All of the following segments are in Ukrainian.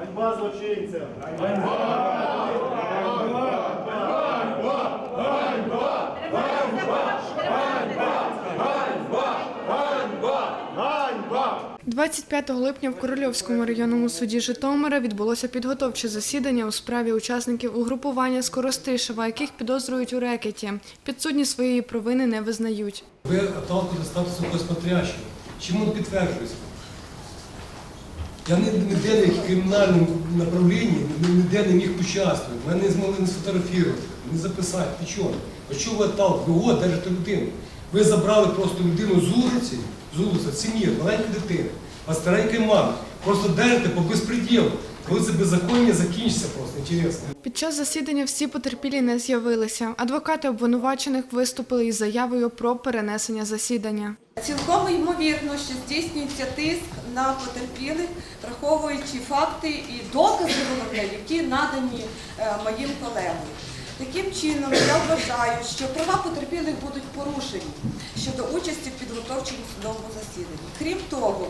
Ганьба злочинцям! Ганьба! 25 липня в Корольовському районному суді Житомира відбулося підготовче засідання у справі учасників угрупування Скоростишева, яких підозрюють у рекеті. Підсудні своєї провини не визнають. Ви отталкиваете статусу госпотрящего. Чому не підтверджується? Я ні- ніде в кримінальному направлінні ніде не міг участвувати. Мене не змогли не сфотографувати, не записати. Нічого. А чого ви там, Ви от держите людину. Ви забрали просто людину з вулиці, з вулиці, сім'ї, маленької дитини, а старенької мами. Просто держите по безпреділу. Коли це беззаконня закінчиться просто, інтересно. Під час засідання всі потерпілі не з'явилися. Адвокати обвинувачених виступили із заявою про перенесення засідання. Цілком ймовірно, що здійснюється тиск на потерпілих, враховуючи факти і докази головне, які надані е, моїм колегам. Таким чином, я вважаю, що права потерпілих будуть порушені щодо участі в підготовчому судовому засіданні. Крім того,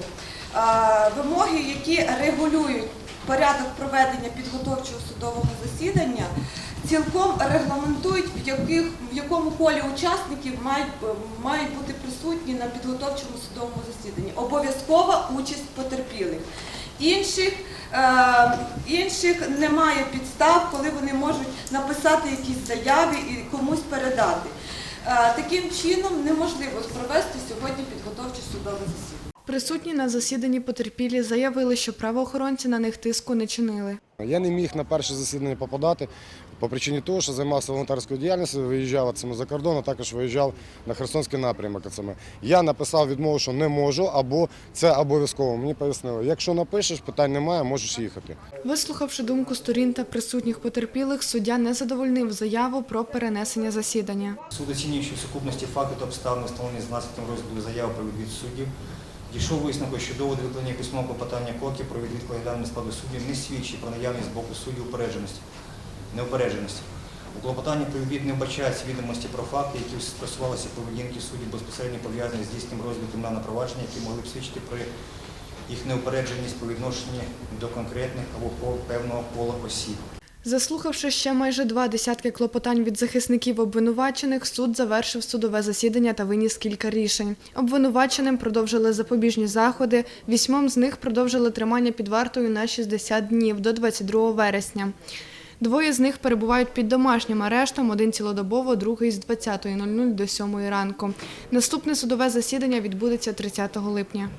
е, вимоги, які регулюють порядок проведення підготовчого судового засідання, цілком регламентують, в, яких, в якому колі учасників мають, мають бути присутні на підготовчому судовому засіданні. Обов'язкова участь потерпілих. Інших, е, інших немає підстав, коли вони можуть написати якісь заяви і комусь передати. Е, таким чином неможливо провести сьогодні засідання. Присутні на засіданні потерпілі заявили, що правоохоронці на них тиску не чинили. Я не міг на перше засідання попадати по причині того, що займався волонтерською діяльністю, виїжджав цьому за кордон, а також виїжджав на Херсонський напрямок. Я написав відмову, що не можу, або це обов'язково. Мені пояснили, якщо напишеш, питань немає, можеш їхати. Вислухавши думку сторін та присутніх потерпілих, суддя не задовольнив заяву про перенесення засідання. Суд, оцінюючи в сукупності факти та обставини, встановлені з 12 розділу заяви про відвід суддів, дійшов висновку, що доводи викладення письмового клопотання коки про колегіального складу суддів не свідчить про наявність з боку суддів упередженості, неупередженості. У клопотанні про не вбачаються відомості про факти, які стосувалися поведінки суддів безпосередньо пов'язані з здійсненням розгляду кримінального провадження, які могли б свідчити про їх неупередженість по відношенню до конкретних або певного кола осіб. Заслухавши ще майже два десятки клопотань від захисників обвинувачених, суд завершив судове засідання та виніс кілька рішень. Обвинуваченим продовжили запобіжні заходи. Вісьмом з них продовжили тримання під вартою на 60 днів до 22 вересня. Двоє з них перебувають під домашнім арештом, один цілодобово, другий з 20.00 до 7 ранку. Наступне судове засідання відбудеться 30 липня.